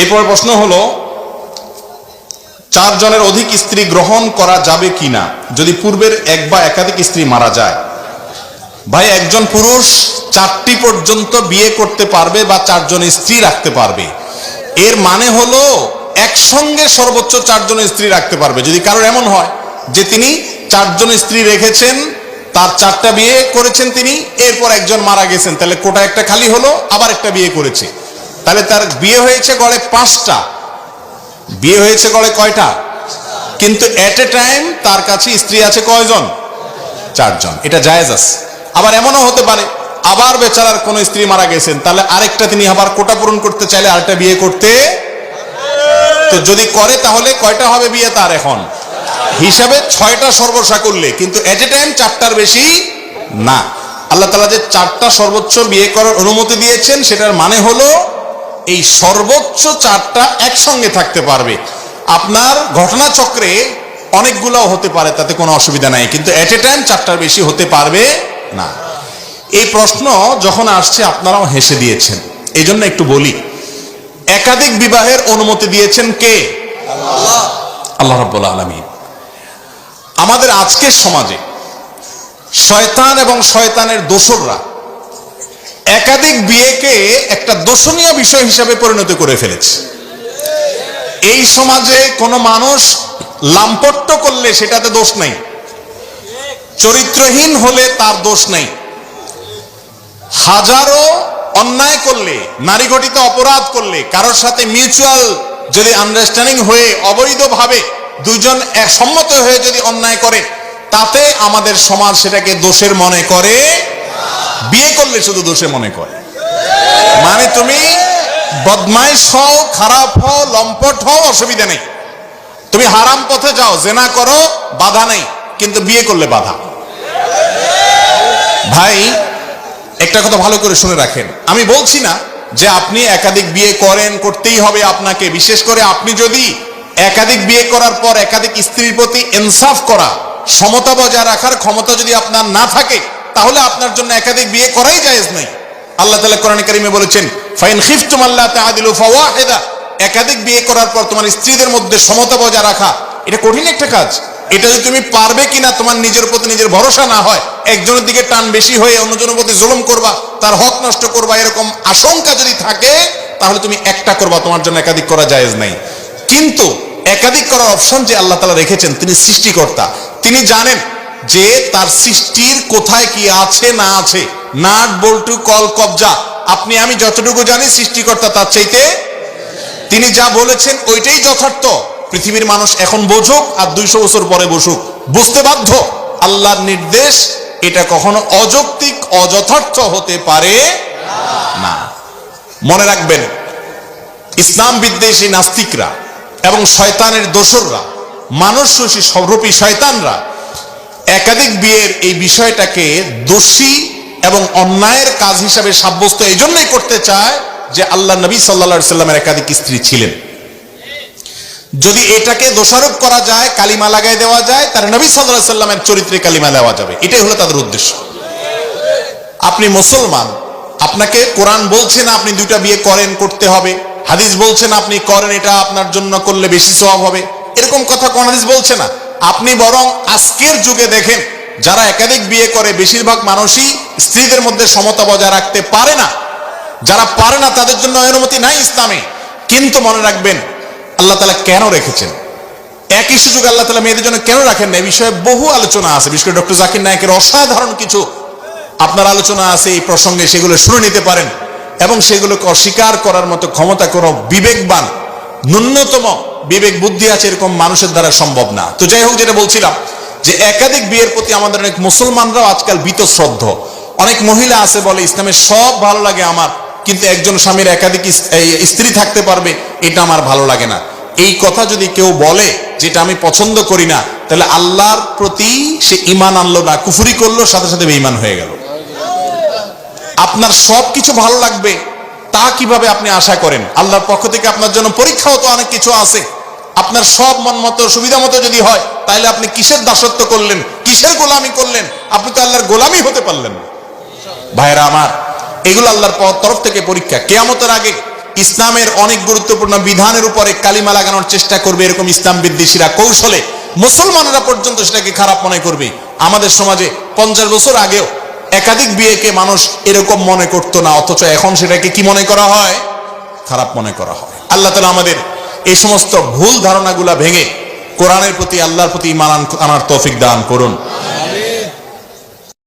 এরপর প্রশ্ন হলো, চারজনের অধিক স্ত্রী গ্রহণ করা যাবে কিনা? যদি পূর্বের এক বা একাধিক স্ত্রী মারা যায়। ভাই, একজন পুরুষ চারটি পর্যন্ত বিয়ে করতে পারবে বা চারজন স্ত্রী রাখতে পারবে। এর মানে হলো, একসঙ্গে সর্বোচ্চ চারজন স্ত্রী রাখতে পারবে। যদি কারোর এমন হয় যে তিনি চারজন স্ত্রী রেখেছেন, তার চারটা বিয়ে করেছেন তিনি, এরপর একজন মারা গেছেন, তাহলে কোটা একটা খালি হলো, আবার একটা বিয়ে করেছে। তাহলে তার বিয়ে হয়েছে গড়ে পাঁচটা। বিয়ে হয়েছে গড়ে কয়টা? কিন্তু এট এ টাইম তার কাছে স্ত্রী আছে কয়জন? চারজন। এটা জায়েজ আছে। আবার এমনও হতে পারে, আবার বেচারার কোন স্ত্রী মারা গেছেন, তাহলে আরেকটা তিনি আবার কোটা পূরণ করতে চাইলে আরেকটা বিয়ে করতে? তো যদি করে তাহলে কয়টা হবে বিয়ে তার এখন? হিসাবে ছয়টা সর্বসা করলে, কিন্তু এট এ টাইম চারটার বেশি না। আল্লাহ তালা যে চারটা সর্বোচ্চ বিয়ে করার অনুমতি দিয়েছেন, সেটার মানে হলো এই সর্বোচ্চ চারটা একসঙ্গে থাকতে পারবে। আপনার ঘটনাচক্রে অনেকগুলো হতে পারে, তাতে কোনো অসুবিধা নাই, কিন্তু এট এ টাইম চারটার বেশি হতে পারবে না। এই প্রশ্ন যখন আসছে, আপনারাও হেসে দিয়েছেন। এই জন্য একটু বলি, একাধিক বিবাহের অনুমতি দিয়েছেন কে? আল্লাহ রাব্বুল আলামিন। আমাদের আজকের সমাজে শয়তান এবং শয়তানের দোসররা একাধিক বিয়েকে একটা দোষণীয় বিষয় হিসাবে পরিণত করে ফেলেছে। এই সমাজে কোনো মানুষ লাম্পট্য করলে সেটাতে দোষ নাই। চরিত্রহীন হলে তার দোষ নাই। হাজারো অন্যায় করলে, নারী ঘটিত অপরাধ করলে, কারোর সাথে মিউচুয়াল যদি আন্ডারস্ট্যান্ডিং হয়ে, অবৈধভাবে দুইজন সম্মত হয়ে যদি অন্যায় করে, তাতে আমাদের সমাজ সেটাকে দোষের মনে করে বিয়ে করলে শুধু দোষে মনে করে। মানে তুমি বদমাইশ হও, খারাপ হও, লম্পট হও, অসুবিধা নেই। তুমি হারাম পথে যাও, জেনা করো, বাধা নেই, কিন্তু বিয়ে করলে বাধা। ভাই, একটা কথা ভালো করে শুনে রাখেন। আমি বলছি না যে আপনি একাধিক বিয়ে করেন, করতেই হবে আপনাকে। বিশেষ করে আপনি যদি একাধিক বিয়ে করার পর একাধিক স্ত্রীর প্রতি ইনসাফ করা সমতা বজায় রাখার ক্ষমতা যদি আপনার না থাকে তাহলে আপনার জন্য একাধিক বিয়ে করাই জায়েজ নাই আল্লাহ তাআলা কোরআন কারিমে বলেছেন, ফাইন খিফতুম আল্লাহ তাআদিলু ফাওয়াহিদা। একাধিক বিয়ে করার পর তোমার স্ত্রীদের মধ্যে সমতা বজায় রাখা, এটা কঠিন একটা কাজ। এটা যদি তুমি পারবে কিনা তোমার নিজের প্রতি নিজের ভরসা না হয়, একজনের দিকে টান বেশি হয়ে অন্যজনের প্রতি জুলুম করবা, তার হক নষ্ট করবা, এরকম আশঙ্কা যদি থাকে, তাহলে তুমি একটা করবা, তোমার জন্য একাধিক করা জায়েজ নাই। কিন্তু একাধিক করার অপশন যে আল্লাহ তালা রেখেছেন, তিনি সৃষ্টিকর্তা, তিনি জানেন যে তার সৃষ্টির কোথায় কি আছে না আছে। নাট, বল্টু, কল, কবজা। আপনি, আমি যতটুকু জানি, সৃষ্টিকর্তা তার চাইতে তিনি যা বলেছেন ওইটাই যথার্থ। পৃথিবীর মানুষ এখন বোঝুক আর দুইশো বছর পরে বসুক। বুঝতে বাধ্য? আল্লাহর নির্দেশ, এটা কখনো অযৌক্তিক, অযথার্থ হতে পারে না। মনে রাখবেন, ইসলাম বিদ্বেষী নাস্তিকরা এবং শয়তানের দোসররা মানুষ রূপী সরূপী শয়তানরা একাধিক বিয়ের এই বিষয়টাকে দোষী এবং অন্যায়ের কাজ হিসাবে সাব্যস্ত এই জন্যই করতে চায় যে আল্লাহ নবী সাল্লা সাল্লামের একাধিক স্ত্রী ছিলেন। যদি এটাকে দোষারোপ করা যায়, কালিমা লাগাই দেওয়া যায়, তাহলে নবী সাল্লাহ সাল্লামের চরিত্রে কালিমা দেওয়া যাবে। এটাই হলো তাদের উদ্দেশ্য। আপনি মুসলমান, আপনাকে কোরআন বলছে না আপনি দুইটা বিয়ে করেন, করতে হবে। হাদিস বলছেন আপনি করেন, এটা আপনার জন্য করলে বেশি সওয়াব হবে। এরকম কথা কোন হাদিস বলছে না? আপনি বরং আজকের যুগে দেখেন, যারা একাধিক বিয়ে করে, বেশিরভাগ মানুষই স্ত্রীদের মধ্যে সমতা বজায় রাখতে পারে না। যারা পারে না, তাদের জন্য অনুমতি নাই ইসলামে। কিন্তু মনে রাখবেন, আল্লাহ তালা কেন রেখেছেন? একই সুযোগ আল্লাহ তালা মেয়েদের জন্য কেন রাখেন না এই বিষয়ে বহু আলোচনা আছে। বিশেষ করে ডক্টর জাকির নায়কের অসাধারণ কিছু আপনার আলোচনা আছে, এই প্রসঙ্গে সেগুলো শুনে নিতে পারেন। এবং সেগুলোকে অস্বীকার করার মতো ক্ষমতা কোনো বিবেকবান, ন্যূনতম বিবেক বুদ্ধি আছে এরকম মানুষের দ্বারা সম্ভব না। তো যাই হোক, যেটা বলছিলাম, যে একাধিক বিয়ের প্রতি আমাদের অনেক মুসলমানরাও আজকাল বীতশ্রদ্ধ। অনেক মহিলা আছে বলে, ইসলামের সব ভালো লাগে আমার, কিন্তু একজন স্বামীর একাধিক স্ত্রী থাকতে পারবে, এটা আমার ভালো লাগে না। এই কথা যদি কেউ বলে, যেটা আমি পছন্দ করি না, তাহলে আল্লাহর প্রতি সে ইমান আনলো না, কুফুরি করল, সাথে সাথে বেঈমান হয়ে গেল। আপনার সব কিছু ভালো লাগবে, তা কীভাবে আপনি আশা করেন? আল্লাহর পক্ষ থেকে আপনার জন্য পরীক্ষাও তো অনেক কিছু আছে। আপনার সব মন মতো, সুবিধা মতো যদি হয়, তাহলে আপনি কিসের দাসত্ব করলেন? কিসের গোলামি করলেন? আপনি তো আল্লাহর গোলামি হতে পারলেন। ভাইরা আমার, এগুলো আল্লাহর তরফ থেকে পরীক্ষা। কেয়ামতের আগে ইসলামের অনেক গুরুত্বপূর্ণ বিধানের উপরে কালিমা লাগানোর চেষ্টা করবে এরকম ইসলাম বিদ্বেষীরা। কৌশলে মুসলমানরা পর্যন্ত সেটাকে খারাপ মনে করবে। আমাদের সমাজে পঞ্চাশ বছর আগেও একাধিক বিয়েকে মানুষ এরকম মনে করতো না, অথচ এখন সেটাকে কি মনে করা হয়? খারাপ মনে করা হয়। আল্লাহ তালা আমাদের এই সমস্ত ভুল ধারণাগুলা ভেঙে কোরআনের প্রতি আল্লাহর প্রতি ইমান আন- আনার তৌফিক দান করুন।